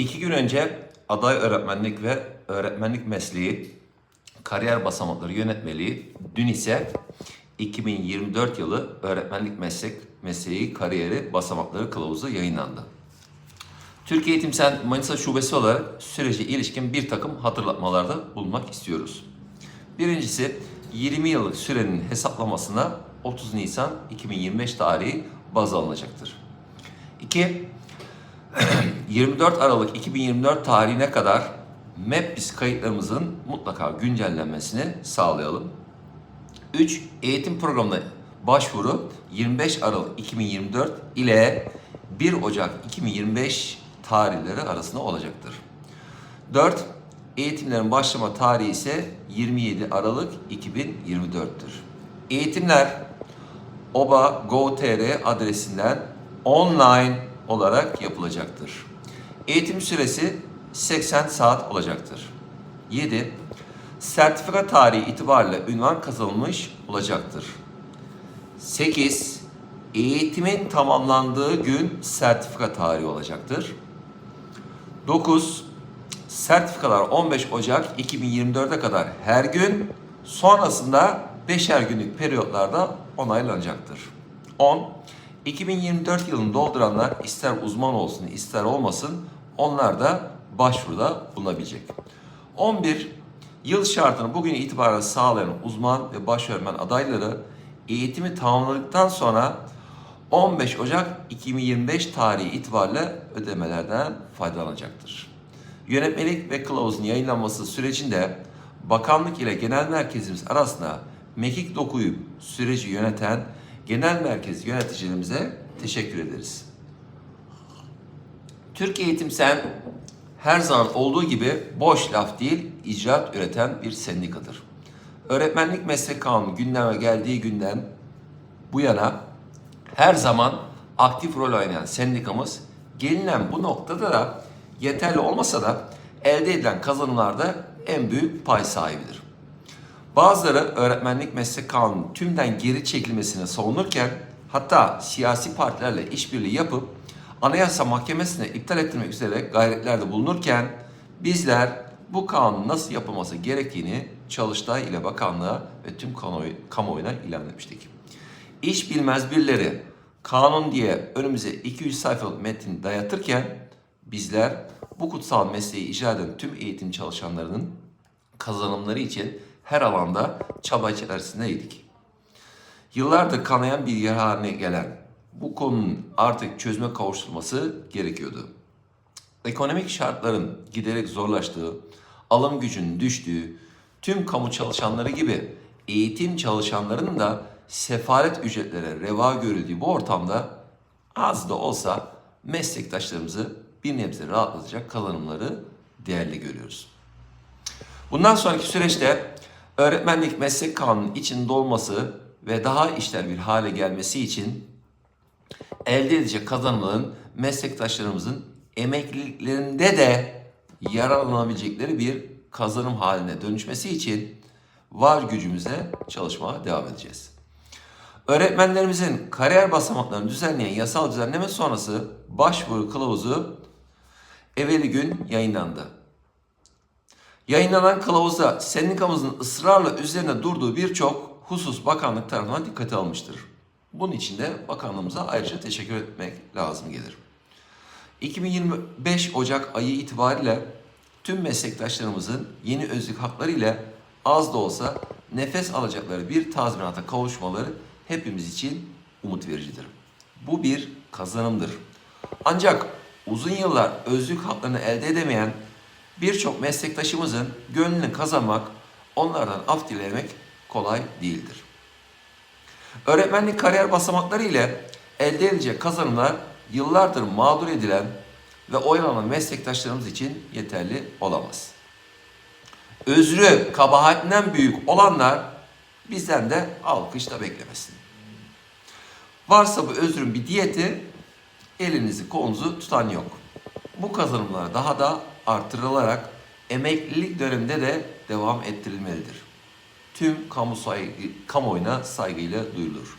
İki gün önce aday öğretmenlik ve öğretmenlik mesleği kariyer basamakları yönetmeliği, dün ise 2024 yılı öğretmenlik meslek mesleği kariyeri basamakları kılavuzu yayınlandı. Türkiye Eğitim Sen Manisa Şubesi olarak sürece ilişkin bir takım hatırlatmalarda bulunmak istiyoruz. Birincisi 20 yıllık sürenin hesaplamasına 30 Nisan 2025 tarihi baz alınacaktır. 2. 24 Aralık 2024 tarihine kadar MEPBIS kayıtlarımızın mutlaka güncellenmesini sağlayalım. 3. Eğitim programına başvuru 25 Aralık 2024 ile 1 Ocak 2025 tarihleri arasında olacaktır. 4. Eğitimlerin başlama tarihi ise 27 Aralık 2024'tür. Eğitimler OBA Go.tr adresinden online olarak yapılacaktır. Eğitim süresi 80 saat olacaktır. 7. Sertifika tarihi itibariyle ünvan kazanılmış olacaktır. 8. Eğitimin tamamlandığı gün sertifika tarihi olacaktır. 9. Sertifikalar 15 Ocak 2024'e kadar her gün, sonrasında 5'er günlük periyotlarda onaylanacaktır. 10. 2024 yılını dolduranlar ister uzman olsun ister olmasın onlar da başvuruda bulunabilecek. 11. Yıl şartını bugün itibaren sağlayan uzman ve başöğretmen adayları eğitimi tamamladıktan sonra 15 Ocak 2025 tarihi itibariyle ödemelerden faydalanacaktır. Yönetmelik ve kılavuzun yayınlanması sürecinde bakanlık ile genel merkezimiz arasında mekik dokuyup süreci yöneten genel merkez yöneticilerimize teşekkür ederiz. Türkiye Eğitim Sen her zaman olduğu gibi boş laf değil, icraat üreten bir sendikadır. Öğretmenlik meslek kanunu gündeme geldiği günden bu yana her zaman aktif rol oynayan sendikamız gelinen bu noktada da yeterli olmasa da elde edilen kazanımlarda en büyük pay sahibidir. Bazıları öğretmenlik meslek kanunu tümden geri çekilmesini savunurken hatta siyasi partilerle işbirliği yapıp Anayasa Mahkemesi'ne iptal ettirmek üzere gayretlerde bulunurken bizler bu kanunun nasıl yapılması gerektiğini Çalıştay ile Bakanlığa ve tüm kamuoyu, kamuoyuna ilan etmiştik. İş bilmez birileri kanun diye önümüze 200 sayfalık metin dayatırken bizler bu kutsal mesleği icra eden tüm eğitim çalışanlarının kazanımları için her alanda çaba içerisindeydik. Yıllardır kanayan bir yer haline gelen bu konunun artık çözüme kavuşturulması gerekiyordu. Ekonomik şartların giderek zorlaştığı, alım gücünün düştüğü, tüm kamu çalışanları gibi eğitim çalışanlarının da sefalet ücretlere reva görüldüğü bu ortamda az da olsa meslektaşlarımızı bir nebze rahatlatacak kazanımları değerli görüyoruz. Bundan sonraki süreçte öğretmenlik meslek kanunun içinde olması ve daha işler bir hale gelmesi için elde edecek kazanımların meslektaşlarımızın emekliliklerinde de yararlanabilecekleri bir kazanım haline dönüşmesi için var gücümüze çalışmaya devam edeceğiz. Öğretmenlerimizin kariyer basamaklarını düzenleyen yasal düzenleme sonrası başvuru kılavuzu evveli gün yayınlandı. Yayınlanan kılavuzda sendikamızın ısrarla üzerine durduğu birçok husus bakanlık tarafından dikkate almıştır. Bunun için de bakanlığımıza ayrıca teşekkür etmek lazım gelir. 2025 Ocak ayı itibariyle tüm meslektaşlarımızın yeni özlük hakları ile az da olsa nefes alacakları bir tazminata kavuşmaları hepimiz için umut vericidir. Bu bir kazanımdır. Ancak uzun yıllar özlük haklarını elde edemeyen birçok meslektaşımızın gönlünü kazanmak, onlardan af dilemek kolay değildir. Öğretmenlik kariyer basamakları ile elde edilecek kazanımlar yıllardır mağdur edilen ve oyalanan meslektaşlarımız için yeterli olamaz. Özrü kabahatinden büyük olanlar bizden de alkışla beklemesin. Varsa bu özrün bir diyeti elinizi kolunuzu tutan yok. Bu kazanımlar daha da artırılarak emeklilik döneminde de devam ettirilmelidir. Tüm kamu saygı, kamuoyuna saygıyla duyulur.